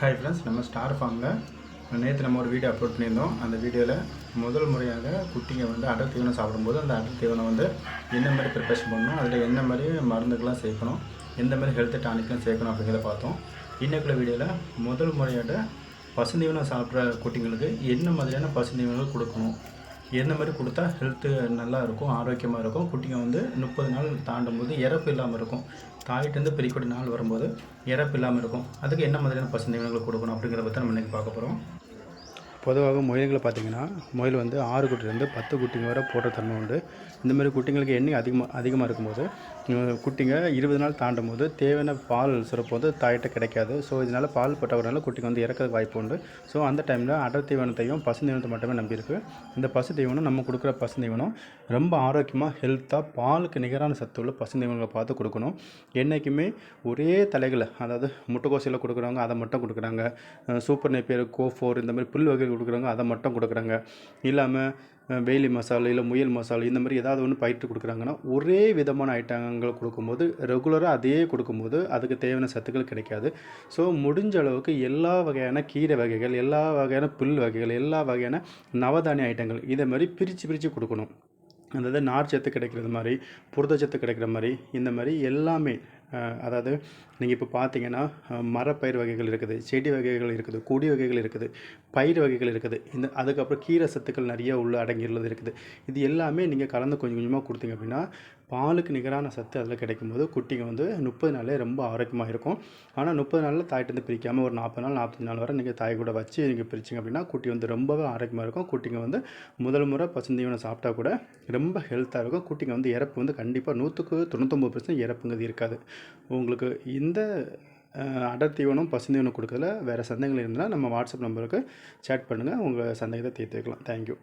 Hi friends நம்ம star ஃபார்மில் நேற்று நம்ம ஒரு வீடியோ அப்லோட் பண்ணியிருந்தோம். அந்த வீடியோவில் முதல் முறையாக குட்டிங்க வந்து அடல் தீவனம் சாப்பிடும்போது அந்த அடல் தீவனம் வந்து என்ன மாதிரி ப்ரிப்பரேஷன் பண்ணணும் அதில் என்ன மாதிரி மருந்துக்கெலாம் சேர்க்கணும் எந்த மாதிரி ஹெல்த் டானிக்லாம் சேர்க்கணும் அப்படிங்கிறத பார்த்தோம். இன்னைக்குள்ள வீடியோவில் முதல் முறையாக பசுந்தீவனம் சாப்பிட்ற குட்டிங்களுக்கு என்ன மாதிரியான பசுந்தீவனங்கள் கொடுக்கணும் எந்த மாதிரி கொடுத்தா ஹெல்த்து நல்லா இருக்கும் ஆரோக்கியமாக இருக்கும். குட்டிங்க வந்து முப்பது நாள் தாண்டும் போது இறப்பு இல்லாமல் இருக்கும். தாயிட்டேருந்து பெரியக்குடி நாள் வரும்போது இறப்பு இல்லாமல் இருக்கும். அதுக்கு என்ன மாதிரியான பசுந்தீவனங்கள் கொடுக்கணும் அப்படிங்கிறத பற்றி நம்ம இன்றைக்கி பார்க்க போகிறோம் பொதுவாக முயல்களை பார்த்தீங்கன்னா முயல் வந்து ஆறு குட்டிலேருந்து பத்து குட்டிங்க வரை போடுற தன்மை உண்டு. இந்த மாதிரி குட்டிங்களுக்கு எண்ணெய் அதிகமாக அதிகமாக இருக்கும்போது குட்டிங்க இருபது நாள் தாண்டும் போது தேவையான பால் சுரப்பு வந்து தாயிட்ட கிடைக்காது. ஸோ இதனால் பால் பட்டவரால் குட்டிங்க வந்து இறக்கிறதுக்கு வாய்ப்பு உண்டு. ஸோ அந்த டைமில் அடர் தீவனத்தையும் பசு தீவனத்தை மட்டுமே நம்பியிருக்கு. இந்த பசு தீவனம் நம்ம கொடுக்குற பசு தீவனம் ரொம்ப ஆரோக்கியமாக ஹெல்த்தாக பாலுக்கு நிகரான சத்து உள்ள பசு தீவனங்களை பார்த்து கொடுக்கணும். என்றைக்குமே ஒரே தலைகளை அதாவது முட்டைக்கோசையில் கொடுக்குறவங்க அதை மட்டும் கொடுக்குறாங்க. சூப்பர் நெப்பியர் கோஃபோர் இந்த மாதிரி புல் வகைகள் கொடுக்குறவங்க அதை மட்டும் கொடுக்குறாங்க. இல்லாமல் வேலி மசாலா இல்லை முயல் மசாலா இந்த மாதிரி ஏதாவது ஒன்று பயிற்று கொடுக்குறாங்கன்னா ஒரே விதமான ஐட்டங்கள் கொடுக்கும்போது ரெகுலராக அதே கொடுக்கும்போது அதுக்கு தேவையான சத்துக்கள் கிடைக்காது. ஸோ முடிஞ்ச அளவுக்கு எல்லா வகையான கீரை வகைகள் எல்லா வகையான புல் வகைகள் எல்லா வகையான நவதானிய ஐட்டங்கள் இதை மாதிரி பிரித்து பிரித்து கொடுக்கணும். அதாவது நார் சத்து கிடைக்கிறது மாதிரி புரதச்சத்து கிடைக்கிற மாதிரி இந்த மாதிரி எல்லாமே அதாவது நீங்கள் இப்போ பார்த்தீங்கன்னா மரப்பயிர் வகைகள் இருக்குது செடி வகைகள் இருக்குது கொடி வகைகள் இருக்குது பயிர் வகைகள் இருக்குது. இந்த அதுக்கப்புறம் கீரை சத்துக்கள் நிறைய உள்ள அடங்கியுள்ளது இருக்குது. இது எல்லாமே நீங்கள் கலந்து கொஞ்சம் கொஞ்சமாக கொடுத்தீங்க அப்படின்னா பாலுக்கு நிகரான சத்து அதில் கிடைக்கும்போது குட்டிங்க வந்து முப்பது நாளே ரொம்ப ஆரோக்கியமாக இருக்கும். ஆனால் முப்பது நாளில் தாயிட்டேருந்து பிரிக்காமல் ஒரு நாற்பது நாள் நாற்பத்தஞ்சு நாள் வரை நீங்கள் தாய் கூட வச்சு நீங்கள் பிரிச்சிங்க அப்படின்னா குட்டி வந்து ரொம்பவே ஆரோக்கியமாக இருக்கும். குட்டிங்க வந்து முதல் முறை பசுந்தீவனம் சாப்பிட்டா கூட ரொம்ப ஹெல்த்தாக இருக்கும். குட்டிங்க வந்து இறப்பு வந்து கண்டிப்பாக நூற்றுக்கு தொண்ணூத்தொம்பது பர்சன்ட் இறப்புங்கிறது இருக்காது. உங்களுக்கு இந்த அடர்த்தீவனம் அடர் தீவனம் பசுந்தீவனம் கொடுக்கறதுல வேறு சந்தேகங்கள் இருந்தால் நம்ம வாட்ஸ்அப் நம்பருக்கு சேட் பண்ணுங்கள் உங்கள் சந்தேகத்தை தீர்த்துக்கலாம். தேங்க்யூ